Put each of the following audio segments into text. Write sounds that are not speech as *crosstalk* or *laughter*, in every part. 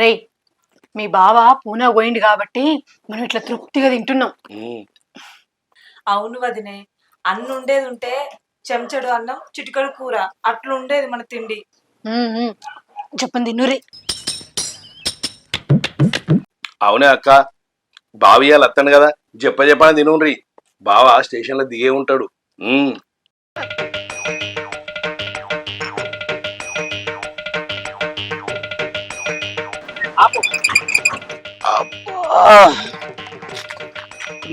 అరే మీ బావ పూనా పోయింది కాబట్టి మనం ఇట్లా తృప్తిగా తింటున్నాం. అవును వదినే అన్ను ఉండేది ఉంటే చెంచడు అన్నం చిటికడు కూర అట్లా ఉండేది మన తిండి. చెప్పండి తిన్నురే అవునే అక్క బావియాలు అత్తాను కదా. చెప్ప చెప్పని తినుండ్రి. బావ స్టేషన్లో దిగే ఉంటాడు.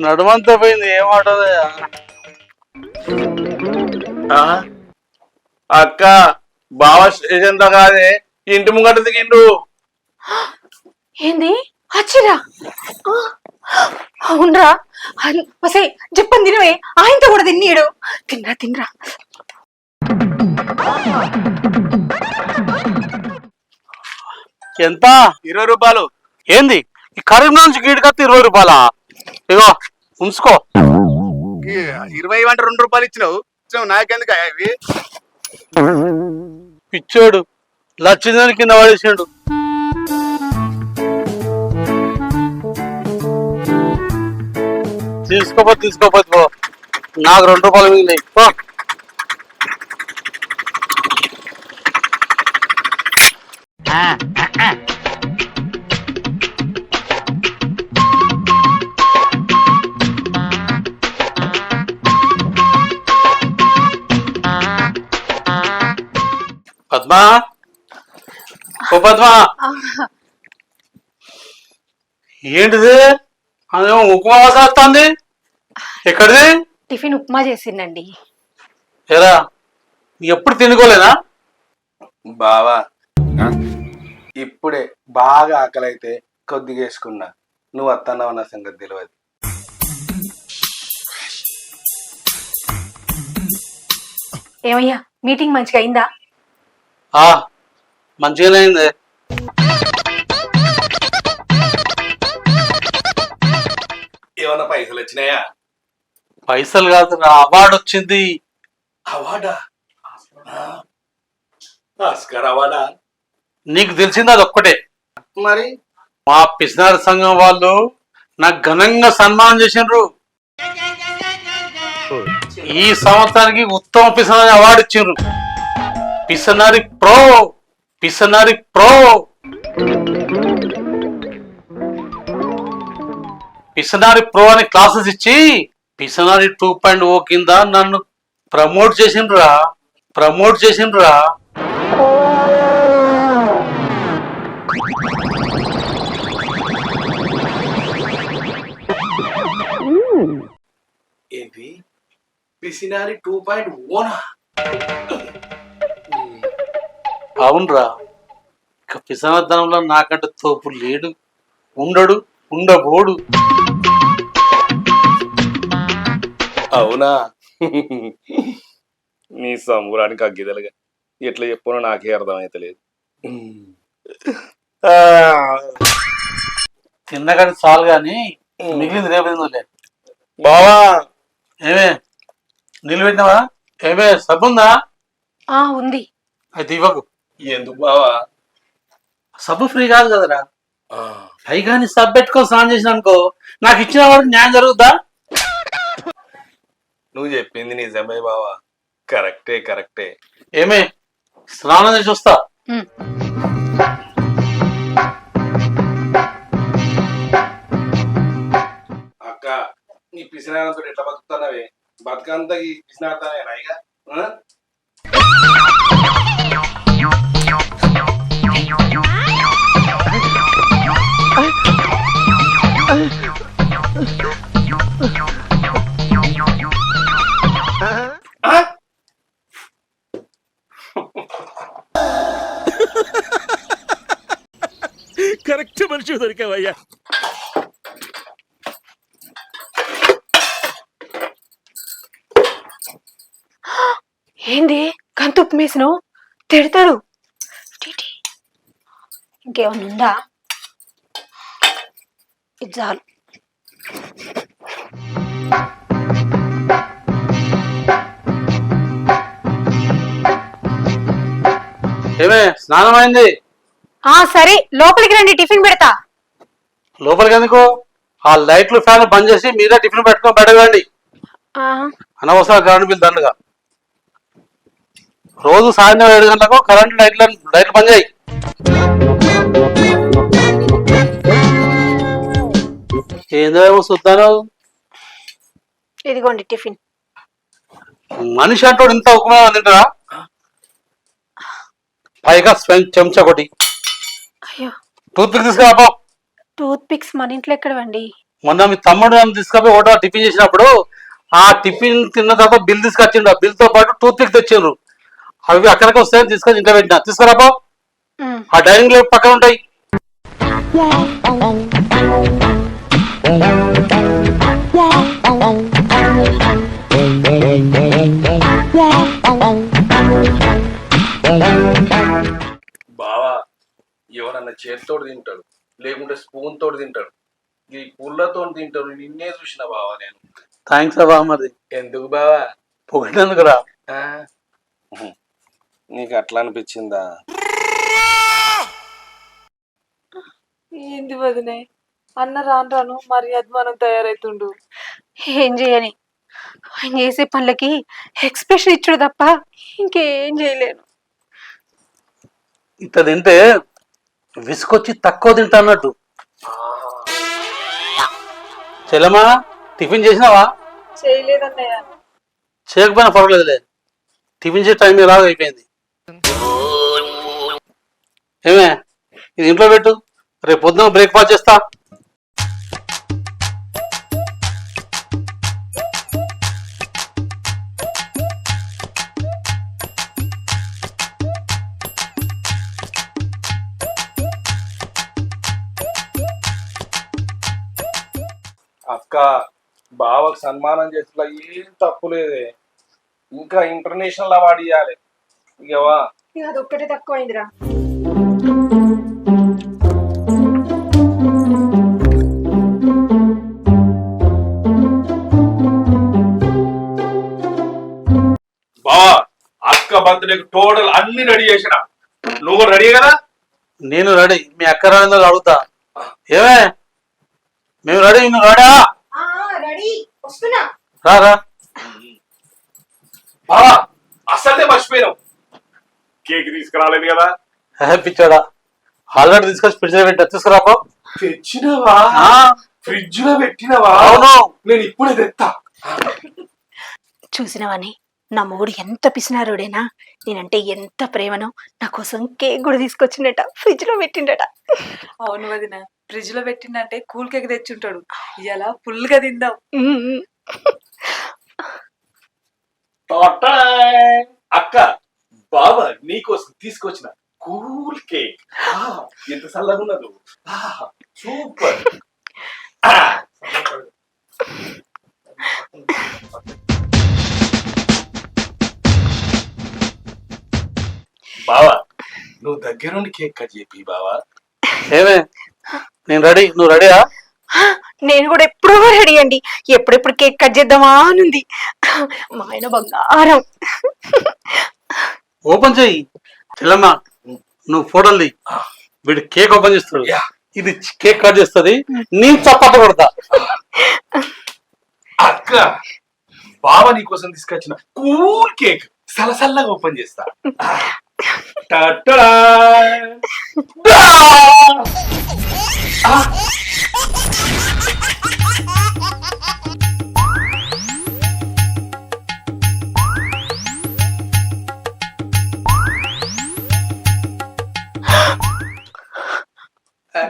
నడుమంతా పోయింది ఏం ఆటోదయ్యా ఆ? అక్క బావ స్టేషన్తో కాదే ఇంటి ముంగట దిగిండు. ఏంది? అచ్చిరా ఆ, అవునరా? వసే చెప్పండి తినవే. ఆయనతో కూడా తిన్నాడు. తినరా తినరా. ఎంత? ఇరవై రూపాయలు. ఏంది? ఈ కరీంనగర్ నుంచి గీడికత్తి ఇరవై రూపాయలా? ఇగో ఉంచుకో. ఇరవై అంటే రెండు రూపాయలు ఇచ్చినావు. ఇచ్చినావు నాకెందుకు అవి పిచ్చోడు లచ్చిందని కింద పడేసాడు. తీసుకోపోతే తీసుకోపోతే పో నాకు రెండు రూపాయలు మిగిలినాయి. పో. పద్మా ఓ పద్మా ఏంటిది? అదేమో ఉప్మా వస్తుంది. ఎక్కడిది? టిఫిన్ ఉప్మా చేసిండండి. ఎరా ఎప్పుడు తినుకోలేనా బావా ఇప్పుడే బాగా ఆకలి అయితే కొద్దిగా వేసుకున్నా నువ్వు వస్తున్నావు నా సంగతి తెలియదు ఏమయ్యా మీటింగ్ మంచిగా అయిందా మంచిగానే అయింది ఏమన్నా పైసలు వచ్చినాయా పైసలు కాదు నా అవార్డు వచ్చింది అవార్డా ఆస్కర్ అవార్డా నీకు తెలిసింది అది ఒక్కటే మరి మా పిసినారి సంఘం వాళ్ళు నాకు ఘనంగా సన్మానం చేసిండ్రు ఈ సంవత్సరానికి ఉత్తమ పిసనారి అవార్డు ఇచ్చిండ్రు పిసనారి ప్రో పిసనారి ప్రో పిసనారి ప్రో అని క్లాసెస్ ఇచ్చి పిసనారి టూ పాయింట్ ఓ కింద నన్ను ప్రమోట్ చేసిండ్రా ప్రమోట్ చేసిండ్రా. ఏంటి? పిసినారి టూ పాయింట్ ఓనా అవునరా. ఇక పిసనద్దనంలో నాకంటే తోపు లేడు. ఉండడు ఉండబోడు. అవునా? నీ సంబురానికి అగ్గిదలుగా ఎట్లా చెప్పానో నాకే అర్థమైతలేదు. తిన్నగాని చాలు గాని మిగిలింది రేపు బావా! ఏమే? నీళ్ళు పెట్టినావా? ఏమే సబ్బుందా? ఆ ఉంది. అయితే ఇవ్వకు. ఎందుకు బావా? సబ్బు ఫ్రీ కాదు కదరా. ఆ, పైగా నీ సబ్బు పెట్టుకొని స్నానం చేసిన అనుకో నాకు ఇచ్చిన వాడికి న్యాయం జరుగుద్దా? నువ్వు చెప్పింది నిజమే బావా. కరెక్టే కరెక్టే. ఏమే స్నానం చేసి వస్తా. అక్క నీ పిసినారంతో ఎట్లా బతుకుతున్నావే? బతుకంతా ఈ పిసినాడతానే రాయిగా కరెక్ట్ మనిషి దొరికావయ్యా. ఏంది? కంతుప్పు మేసినావు? తిడతాడు. ఇంకేమన్నా ఉందా? ఇది చాలు. ఏమే స్నానం అయింది? ఆ సరే లోపలికి రండి టిఫిన్ పెడతా. లోపలికి ఎందుకు? ఆ లైట్లు ఫ్యాన్ బంద్ చేసి మీరే టిఫిన్ పెట్టుకొని బయటకు ఆ, అనవసరం కరెంట్ బిల్ దండగా రోజు సాయంత్రం ఏడు గంటలకు కరెంట్ లైట్లు లైట్లు బంద్ చేయి. ఏందో ఏమో చూద్దాను ఇదిగోండి టిఫిన్. మనిషి అంటూ ఇంత ఉపమానం తింటారా పైగా స్వెం- చెంచా ఒకటి అయ్యో. టూత్ పిక్ తీసుకురాపో. టూత్ పిక్స్ మన ఇంట్లో ఎక్కడవండి? మొన్న మీ తమ్ముడు నన్ను తీసుకుపోయి ఒకటో టిఫిన్ చేసినప్పుడు ఆ టిఫిన్ తిన్న తర్వాత బిల్ తీసుకొచ్చిండు. ఆ బిల్తో పాటు టూత్ పిక్ తెచ్చిండ్రు. అవి అక్కడికి వస్తాయని తీసుకొని ఇంట్లో పెట్టినా. తీసుకురాపో ఆ డైనింగ్ టేబుల్ పక్కన ఉంటాయి. బావా ఎవరన్నా చేతితోడు తింటాడు లేకుంటే స్పూన్ తోడు తింటాడు ఈ పుల్లతో తింటాడు నిన్నే చూసిన బావా నేను. థ్యాంక్స్ అబ్బా మరి. ఎందుకు బావా? పొగిడినందుకు రా ఆ? నీకు అట్లా అనిపించిందా ఏంది వదినే? అన్న రాను రాను మరి అద్మానం తయారైతుండు. ఏం చేయని? ఆయన చేసే పనులకి ఎక్స్ప్రెషన్ ఇచ్చుడు తప్ప ఇంకేం చేయలేను. ఇట్లా తింటే విసుకొచ్చి తక్కువ తింటా అన్నట్టు. చెల్లమ్మా టిఫిన్ చేసినావా? చేయలేదన్నయ్య. చేయకపోయినా పర్వాలేదులే. టిఫిన్ చేసే టైం రాదు అయిపోయింది ఏమే ఇది ఇంట్లో పెట్టు. రేపు పొద్దున బ్రేక్ఫాస్ట్ చేస్తా. అక్క బావకు సన్మానం చేసిన ఏం తప్పు లేదే. ఇంకా ఇంటర్నేషనల్ అవార్డు ఇవ్వాలి ఇకవా అది ఒక్కటే తక్కువైందిరా. బావా అక్క బర్త్డేకి టోటల్ అన్ని రెడీ చేసిన. నువ్వు రెడీ కదా? నేను రెడీ. మీ అక్క రాని అడుగుతా. ఏమే? మేము రెడీ నువ్వు రెడీ? రెడీ. వస్తున్నా. రా రా. బావా అసలే మర్చిపోయినావు. కేక్ తీసుకురాలేదు కదా. పిచ్చాడా. ఆల్రెడీ తీసుకొచ్చి ఫ్రిడ్జ్లో పెట్టా తీసుకురాపో. తెచ్చినవా? ఆ, ఫ్రిడ్జ్లో పెట్టినవా? అవును. నేను ఇప్పుడే తెస్తా చూసినవని నా మొగుడు ఎంత పిసినారుడేనా? నేనంటే ఎంత ప్రేమనో నా కోసం కేక్ కూడా తీసుకొచ్చిండట ఫ్రిడ్జ్లో పెట్టిండట. అవును వదిన ఫ్రిడ్జ్లో పెట్టిందంటే కూల్ కేక్ తెచ్చుంటాడు. ఇలా ఫుల్గా తిందాం! అక్క. బావ నీకోసం తీసుకొచ్చిన కూల్ కేక్. ఎంత చల్లగా ఉన్నదో. సూపర్. బావా నువ్వు దగ్గరుండి కేక్ కట్ చెప్పి బావా. ఏమే? నేను రెడీ నువ్వు రెడీయా? నేను కూడా ఎప్పుడూ రెడీ అండి. ఎప్పుడెప్పుడు కేక్ కట్ చేద్దామా అని ఉంది మా ఆయన బంగారం. ఓపెన్ చెయ్యి చెల్లమ్మ నువ్వు ఫోటోలు ది వీడు కేక్ ఓపెన్ చేస్తాడు. యా. ఇది కేక్ కట్ చేస్తుంది. నేను చప్పట్లు కొడతా. అక్క బావ నీకోసం తీసుకొచ్చిన కూల్ కేక్ సలసల్లగా ఓపెన్ చేస్తా. *laughs* టటడా! *laughs*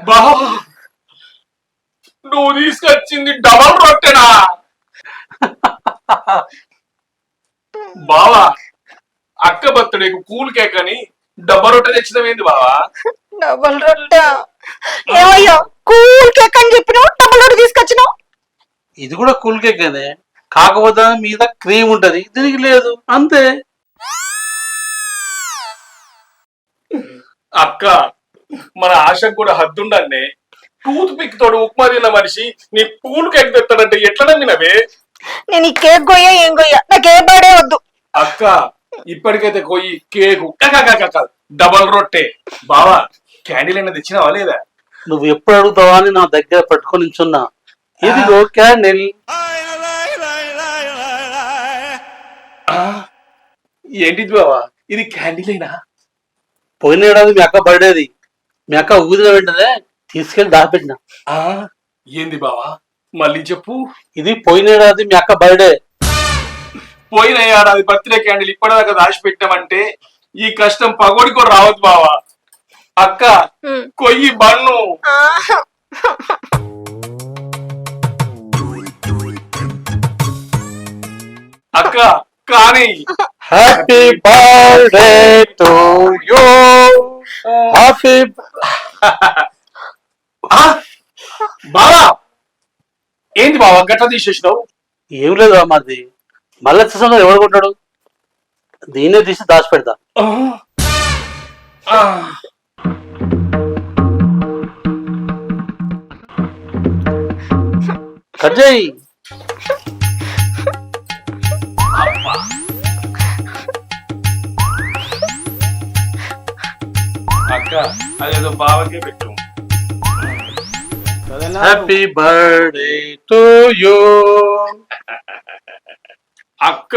బావ నువ్వు తీసుకొచ్చింది డబల్ రొట్టెనా? బావా అక్క బర్త్డేకు కూల్ కేక్ అని డబ్బా రొట్టె తెచ్చినవేంది బావా? డబల్ రొట్ట. ఏమయ్యా కూల్ కేక్ అని చెప్పినావు డబల్ రొట్ట తీసుకొచ్చినావు? ఇది కూడా కూల్ కేక్ అనే కాకపోతే మీద క్రీమ్ ఉంటది. దీనికి లేదు. అంతే. అక్క మన ఆశకు కూడా హద్దుండన్నే టూత్ పిక్ తోడు ఉప్మా తిన్న మనిషి నీ కూల్ కేక్ తెస్తాడంటే ఎట్లా నమ్మినవే నేను ఈ కేక్ గొయ్య ఏం గొయ్య నాకు ఏ బాడే వద్దు. అక్క ఇప్పటికైతే కొయ్యి కేకు. డబల్ రొట్టె. బావా క్యాండిల్ అయినా తెచ్చినావా లేదా? నువ్వు ఎప్పుడు అడుగుతావా అని నా దగ్గర పట్టుకొని నించున్నా ఇదిగో క్యాండిల్. ఆ, ఏంటిది బావా? ఇది క్యాండిల్ అయినా పోయిన ఏడాది మీ అక్క బర్త్డేది. మీ అక్క ఊదిన వెంటనే తీసుకెళ్ళి దాచిపెట్టిన. ఆ, ఏంది బావా? మళ్ళీ చెప్పు. ఇది పోయిన ఏడాది మీ అక్క బర్త్డే. పోయిన ఏడాది బర్త్డే క్యాండిల్ ఇప్పటిదాకా దాచి పెట్టామంటే ఈ కష్టం పగోడికో రావద్దు బావా. అక్క. కొయ్యి బన్ను. అక్క కానీ. Happy birthday to you happy బావా! ఏంది బావా గట్ట తీసేసినావు? ఏం లేదు మాది. మళ్ళీ చూసాను ఎవడు కొంటాడు దీన్నే తీసి దాచిపెడతా ఆ, ఆ. కట్ చేయి. అదేదో బావకే పెట్టు హ్యాపీ బర్త్డే టు యూ అక్క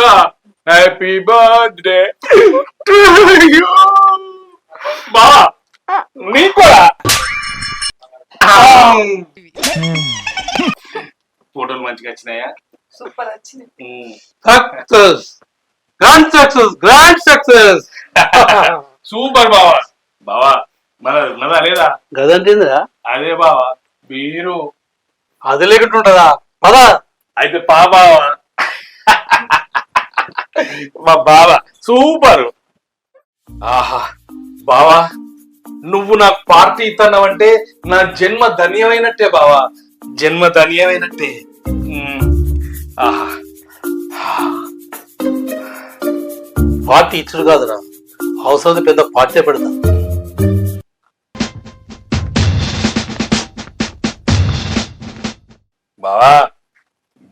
హ్యాపీ బర్త్డే బావా నీకు కూడా? ఫోటోలు మంచిగా వచ్చినాయా? సూపర్ వచ్చింది. Success grand success grand success super బావా. బావా మన ఉన్నదా లేదా గదంటిందిరా అదే బావా మీరు అది లేకుంటుంటదా పదా. అయితే పా బావా. మా బావ సూపర్. ఆహా బావా నువ్వు నాకు పార్టీ ఇస్తున్నావంటే నా జన్మ ధన్యమైనట్టే బావా. జన్మ ధన్యమైనట్టే. ఆహా. పార్టీ ఇచ్చుడు కాదురా. అవసరం పెద్ద పార్టీ పెడతా.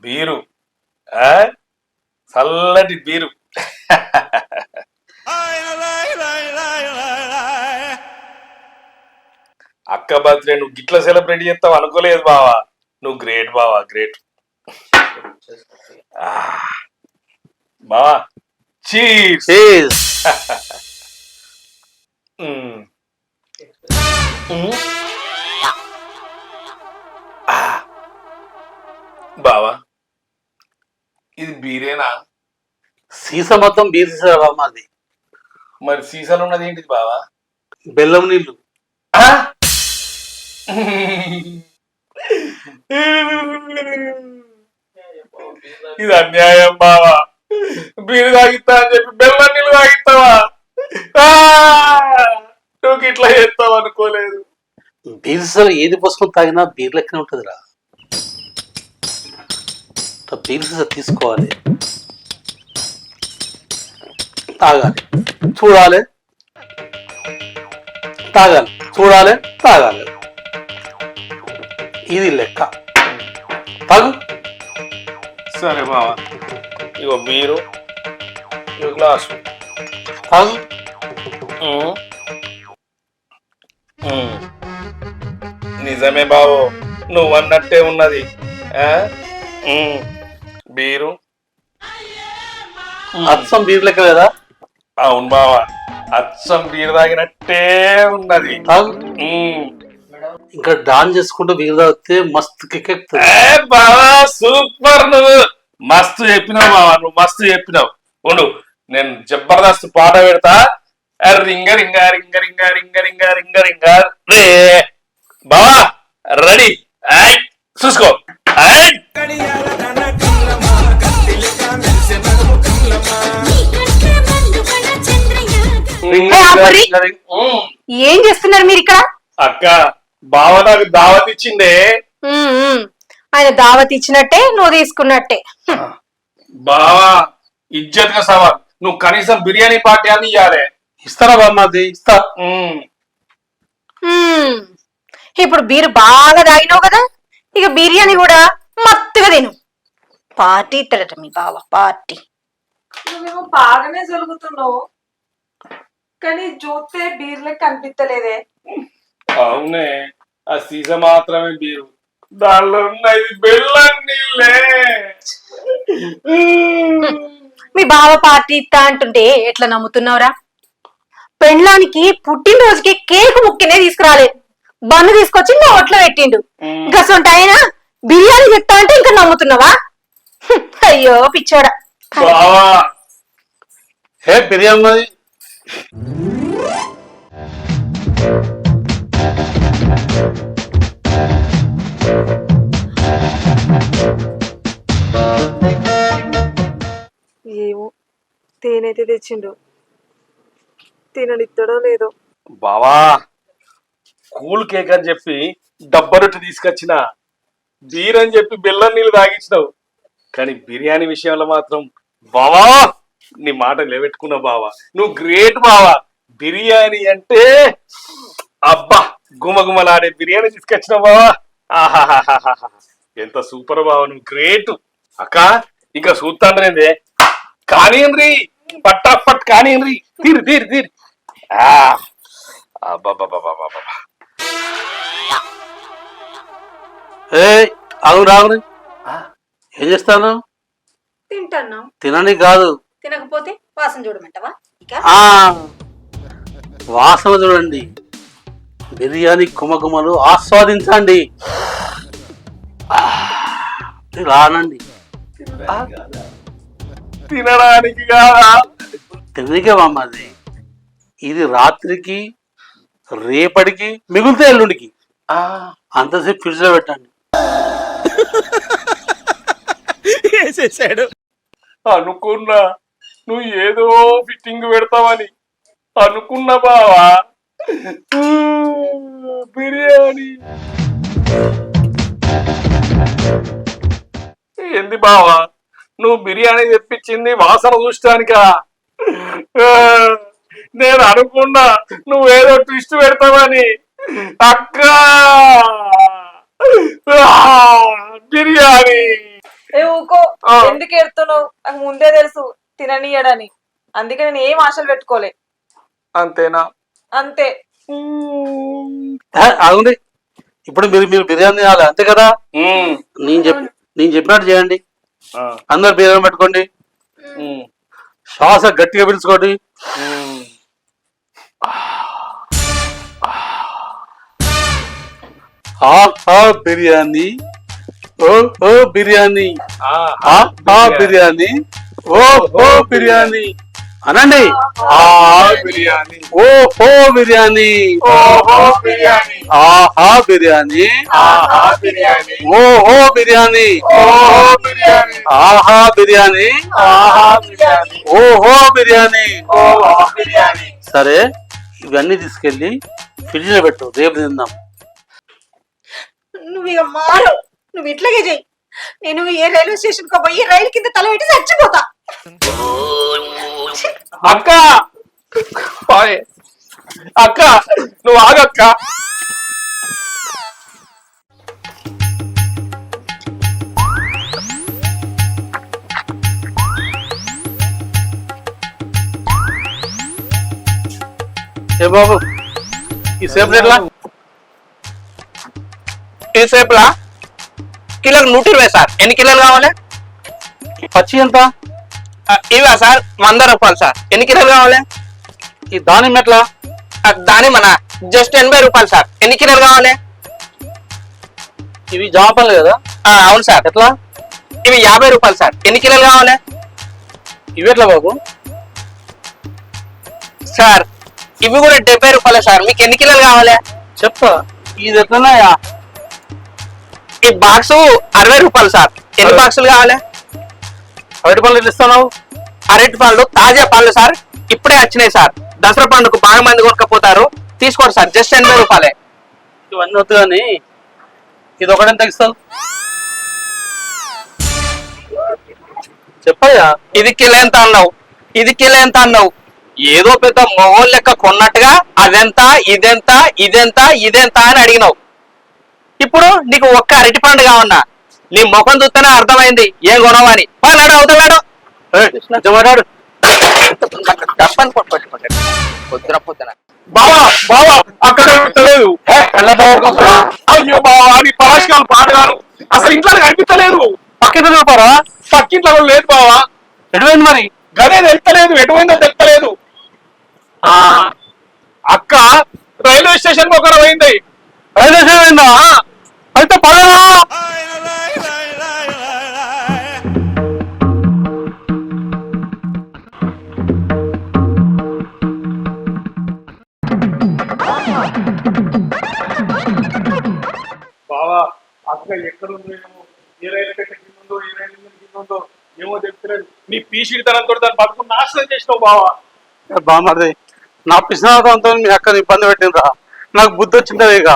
బీరు. ఆ? చల్లటి బీరు. అక్క బర్త్డే నువ్వు గిట్ల సెలబ్రేట్ చేస్తావు అనుకోలేదు బావా. నువ్వు గ్రేట్ బావా గ్రేట్. బావా Cheers. బావా. ఇది బీరేనా? సీసా మొత్తం బీర్ సీసా మాది? మరి సీసాలు ఉన్నది ఏంటిది బావా? బెల్లం నీళ్ళు ఆ? ఇది అన్యాయం బావా. బీరు తాగిస్తా అని చెప్పి బెల్లం నీళ్ళు తాగిస్తావా? ఆ! నువ్వు ఇట్లా చేస్తావు అనుకోలేదు. బీర్ సీసాలు ఏది పోసుకొని తాగినా బీర్ లెక్కనే ఉంటుందిరా. సీసా తీసుకోవాలి. తాగాలి. చూడాలి. తాగాలి. చూడాలి. తాగాలి. ఇది లెక్క. తాగు. సరే బావా. ఇగో బీరు ఇగో గ్లాసు. తాగు. నిజమే బావు. నువ్వు అన్నట్టే ఉన్నది. బీరు అచ్చం బీర్ లెక్క లేదా? అవును బావా. అచ్చం బీరు తాగినట్టే ఉన్నది. ఇంకా డాన్ చేసుకుంటూ బీర్ తాగితే మస్తు కిక్ బావా సూపర్ నువ్వు. మస్తు చెప్పినావు బావా నువ్వు మస్తు చెప్పినావు. ఉండు నేను జబర్దస్త్ పాట పెడతా. రింగ రింగ రింగ రింగ రింగ రింగ రింగ రింగ. రే. బావా రెడీ. చూసుకో. ఏ, చేస్తున్నారు మీరు ఇక్కడ? అక్క బావ నాకు దావత్ ఉమ్. ఆయన దావత్ ఇచ్చినట్టే నువ్వు తీసుకున్నట్టే. బావా ఇజ్జత్గా సవాల్. నువ్వు కనీసం బిర్యానీ పార్టీ అని ఇవ్వాలి ఇస్తారా బామ్మది ఇస్తా. ఇప్పుడు బీరు బాగా తాగినావు కదా ఇక బిర్యానీ కూడా మత్తుగా తిను. పార్టీ ఇస్తాడట మీ బావ పార్టీ. నువ్వేమో బాగానే జరుగుతున్నావు. కానీ చూస్తే బీర్లకి కనిపించలేదే అవునే ఆ సీస మాత్రమే బీరు. దానిలో ఉన్నది బెల్లం నీళ్ళే. మీ బావ పార్టీ ఇస్తా అంటుంటే ఎట్లా నమ్ముతున్నావురా? పెండ్లానికి పుట్టినరోజుకి కేక్ ముక్కనే తీసుకురాలేదు బన్ను తీసుకొచ్చి నోట్లో పెట్టిండు. గసంట ఆయన బిర్యానీ చెప్తా అంటే ఇంకా నమ్ముతున్నావా? అయ్యో పిచ్చోడా. బావా. హే బిర్యానీ ఏమో. తేనైతే తెచ్చిండు. తిననిస్తాడో లేదో. బావా కూల్ కేక్ అని చెప్పి డబ్బా రొట్టె తీసుకొచ్చిన. బీర్ అని చెప్పి బెల్లం నీళ్ళు తాగించినావు. కానీ బిర్యానీ విషయంలో మాత్రం బావా నీ మాట నిలబెట్టుకున్నావు బావా. నువ్వు గ్రేట్ బావా. బిర్యానీ అంటే అబ్బా గుమగుమలాడే బిర్యానీ తీసుకొచ్చినావు బావా. ఆహాహాహాహా. ఎంత సూపర్ బావా నువ్వు. గ్రేట్ అక్క ఇంకా చూస్తాండ్రేందే కానియండ్రి పట్టాపట్ కానియండ్రి. తీరు తీరు తీరు. ఏ రాగు ఆ, ఏం చేస్తాను? తింటాను తినని కాదు. తినకపోతే వాసన చూడమంటావా? ఇక? ఆ. వాసన చూడండి. బిర్యానీ కుమకుమలు ఆస్వాదించండి. రానండి. తినడానికి కాదా? తినకే మామది ఇది రాత్రికి రేపటికి మిగిలితే ఎల్లుండికి. అంతసేపు ఫ్రిడ్జ్లో పెట్టండి అనుకున్నా నువ్వు ఏదో ఫిట్టింగ్ పెడతావని. అనుకున్నా బావా? బిర్యానీ. ఏంది బావా? నువ్వు బిర్యానీ తెప్పించింది వాసన చూస్తానికా ఆ, నేను అనుకున్నా నువ్వేదో ట్విస్ట్ పెడతావని. అక్క! బిర్యానీ. ఏ ఊకో. ఎందుకు ఎడుతున్నావు? నాకు ముందే తెలుసు తిననీయడని. అందుకే నేను ఏం ఆశలు పెట్టుకోలే. అంతేనా? అంతే. అవునండి ఇప్పుడు మీరు మీరు బిర్యానీ తినాలి అంతే కదా? నేను చెప్ నేను చెప్పినట్టు చేయండి. ఆ, అందరు బిర్యానీ పెట్టుకోండి. శ్వాస గట్టిగా పిలుచుకోండి. ఆహా బిర్యానీ ఓ ఓ బిర్యానీ. ఆహా బిర్యానీ. ఓ ఓ బిర్యానీ. అనండి. ఆ బిర్యానీ. ఓ ఓ బిర్యానీ. ఓహో బిర్యానీ. ఆహా బిర్యానీ. ఆహా బిర్యానీ. ఓ ఓ బిర్యానీ. ఓహో బిర్యానీ. ఆహా బిర్యానీ. ఆహా బిర్యానీ. ఓహో బిర్యానీ. ఓహో బిర్యానీ. సరే ఇవన్నీ తీసుకెళ్ళి ఫ్రిడ్జ్లో పెట్టు రేపు తిందాం. నువ్వు ఇక మారు. నువ్వు ఇట్లాగే చెయ్యి. నేను ఏ రైల్వే స్టేషన్ కో పోయి రైలు కింద తల పెట్టి చచ్చిపోతా. అక్క! అక్క! నువ్వు ఆగక్క! ఏ బాబు ఈ సేపు రేట్లా ఈ సేపులా? కిలోకి నూట ఇరవై సార్. ఎన్ని కిలోలు కావాలి? పచ్చి ఎంత? ఇవా సార్ వంద రూపాయలు సార్. ఎన్ని కిలోలు కావాలి? ఈ దానిమ్మ ఎట్లా? ఆ, దాని మన జస్ట్ ఎనభై రూపాయలు సార్. ఎన్ని కిలోలు కావాలి? ఇవి జామ పనులు కదా? అవును సార్. ఎట్లా? ఇవి యాభై రూపాయలు సార్. ఎన్ని కిలోలు కావాలి? ఇవి ఎట్లా బాబు? సార్ ఇవి కూడా డెబ్బై రూపాయలే సార్. మీకు ఎన్ని కిలోలు కావాలి? చెప్తా ఇది ఎట్లనా ఈ బాక్స్ అరవై రూపాయలు సార్. ఎన్ని బాక్సులు కావాలి? అరటి ఎట్లా ఇస్తున్నావు? అరటి పళ్ళు తాజా పళ్ళు సార్. ఇప్పుడే వచ్చినాయి సార్. దసరా పండుగకు బాగా మంది కొనుక్కపోతారు. తీసుకోండి సార్ జస్ట్ ఎనభై రూపాయలే. ఇవన్నీ వద్దు కానీ ఇది ఒకటేం తగ్గిస్తావు చెప్పయ్యా. ఇది కిలో ఎంత అన్నావు? ఇది కిలో ఎంత అన్నావు? ఏదో పెద్ద మొహం లెక్క కొన్నట్టుగా అదెంత ఇదెంత ఇదెంత ఇదెంత అని అడిగినావు. ఇప్పుడు నీకు ఒక్క అరటి పండు కావన్నా. నీ ముఖం చూస్తేనే అర్థమైంది. ఏం గొడవ అని. పలాడు అవుతున్నాడు నిజమాడాడు పొద్దున పొద్దున. బావా బావా అక్కడ తెలియదు అయ్యో బావా అని పరాశకాలు పాటగాను అసలు ఇంట్లో కనిపించలేదు. పక్కింట్లో చూపారా పక్కింట్లో లేదు బావా. ఎటువైంది మరి? గదే తెలుస్తలేదు ఎటువైందో తెలుస్తలేదు. అక్క రైల్వే స్టేషన్ ఒకరు పోయింది రైల్వే స్టేషన్ అయితే పడరా బావా అక్క ఎక్కడ ఉందో ఏమో ఏ రైలు కట్ట ఏ రైలు కింద ఉందో ఏమో తెలుస్తలేదు నీ పీసిడితనంతో దాన్ని బతుకు నాశనం చేసినావు బావా. బామ్మది నా పిసినాథంతో మీ అక్కని ఇబ్బంది పెట్టినరా నాకు బుద్ధి వచ్చింది ఇక.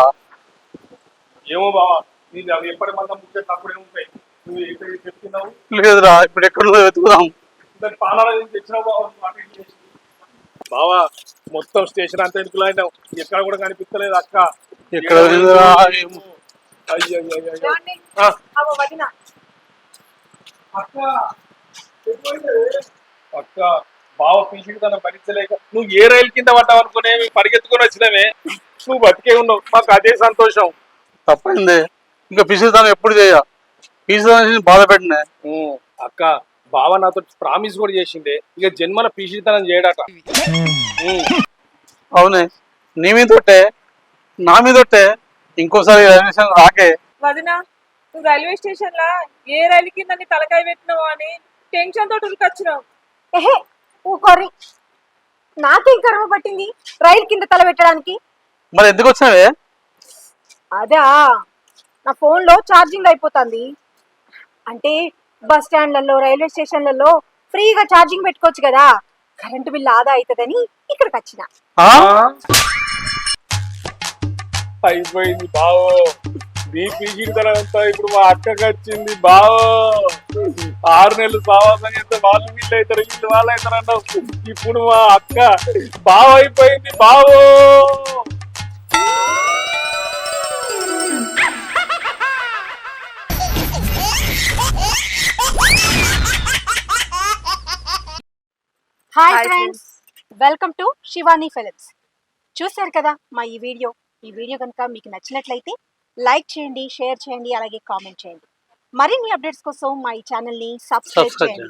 ఏమో బావా నీకు అవి ఎప్పటి మందం ముట్టే తప్పుడే ఉంటాయి. నువ్వు ఎక్కడ చెప్తున్నావు? లేదురా ఇప్పుడు ఎక్కడ వెతుకుదాం. దాని పాలన తెచ్చినావు బావా నువ్వు అటు ఇటు చేసి. బావా మొత్తం స్టేషన్ అంతా ఎందుకు అయినావు? ఎక్కడ కూడా కనిపిస్తలేదు అక్క. ఎక్కడ అక్క బావ పీసిడి తన భరించలేక నువ్వు ఏ రైలు కింద పడ్డావు అనుకునే పరిగెత్తుకొని వచ్చినామే. నువ్వు బతికే ఉన్నావు. మాకు అదే సంతోషం. తప్పైంది. ఇంకా పిసిదానం ఎప్పుడు చేయ పిసిదానం బాధ పెట్టినా? అక్క బావ నాతో ప్రామిస్ కూడా చేసిండే. ఇక జన్మల పీసిడితనం చేయడట అవునే. నీ మీద తొట్టే నా మీద తొట్టే ఇంకోసారి రైల్వే స్టేషన్ రాకే. వదిన నువ్వు రైల్వే స్టేషన్ లా ఏ రైలు కింద నీ తలకాయ పెట్టినావు అని టెన్షన్ తోటి ఉరికొచ్చినావు. ఎహే ఊకోరి నాకేం కర్మ పట్టింది రైలు కింద తల పెట్టడానికి? మరి ఎందుకు వచ్చినావే? అదా నా ఫోన్లో ఛార్జింగ్ అయిపోతుంది. అంటే బస్ స్టాండ్లలో రైల్వే స్టేషన్లలో ఫ్రీగా ఛార్జింగ్ పెట్టుకోవచ్చు కదా. కరెంటు బిల్లు ఆదా అవుతుందని ఇక్కడికి వచ్చిన. ఆ? అయిపోయింది బావో. నీ పీసిడితనం అంతా ఇప్పుడు మా అక్కకి వచ్చింది బావో. ఆరు నెలలు సావాసం చేస్తే వాళ్ళు వీళ్ళు అవుతారు వీళ్ళు వాళ్ళు అవుతారు అన్నావు. ఇప్పుడు మా అక్క బావ అయిపోయింది బావో. Hi friends welcome to Shivani Philips చూశారు కదా మా ఈ వీడియో. ఈ వీడియో కనుక మీకు నచ్చినట్లయితే లైక్ చేయండి షేర్ చేయండి అలాగే కామెంట్ చేయండి. మరిన్ని అప్డేట్స్ కోసం మా ఈ ఛానల్ని సబ్స్క్రైబ్ చేయండి.